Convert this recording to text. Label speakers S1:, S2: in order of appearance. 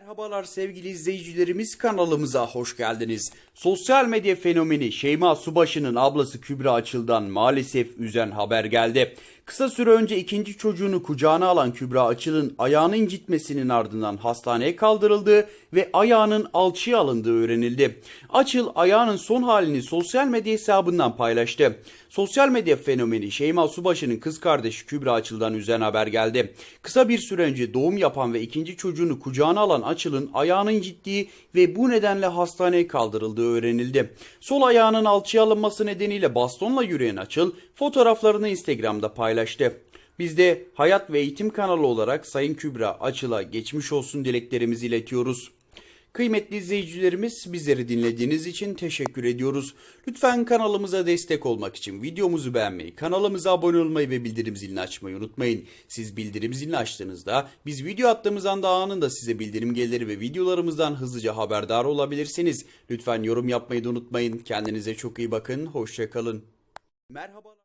S1: Merhabalar sevgili izleyicilerimiz kanalımıza hoş geldiniz. Sosyal medya fenomeni Şeyma Subaşı'nın ablası Kübra Açıl'dan maalesef üzen haber geldi. Kısa süre önce ikinci çocuğunu kucağına alan Kübra Açıl'ın ayağını incitmesinin ardından hastaneye kaldırıldığı ve ayağının alçıya alındığı öğrenildi. Açıl ayağının son halini sosyal medya hesabından paylaştı. Sosyal medya fenomeni Şeyma Subaşı'nın kız kardeşi Kübra Açıl'dan üzen haber geldi. Kısa bir süre önce doğum yapan ve ikinci çocuğunu kucağına alan Açıl'ın ayağının incittiği ve bu nedenle hastaneye kaldırıldığı öğrenildi. Sol ayağının alçıya alınması nedeniyle bastonla yürüyen Açıl fotoğraflarını Instagram'da paylaştı. Biz de Hayat ve Eğitim kanalı olarak Sayın Kübra Açıl'a geçmiş olsun dileklerimizi iletiyoruz. Kıymetli izleyicilerimiz bizleri dinlediğiniz için teşekkür ediyoruz. Lütfen kanalımıza destek olmak için videomuzu beğenmeyi, kanalımıza abone olmayı ve bildirim zilini açmayı unutmayın. Siz bildirim zilini açtığınızda biz video attığımız anda anında size bildirim gelir ve videolarımızdan hızlıca haberdar olabilirsiniz. Lütfen yorum yapmayı da unutmayın. Kendinize çok iyi bakın. Hoşçakalın. Merhaba.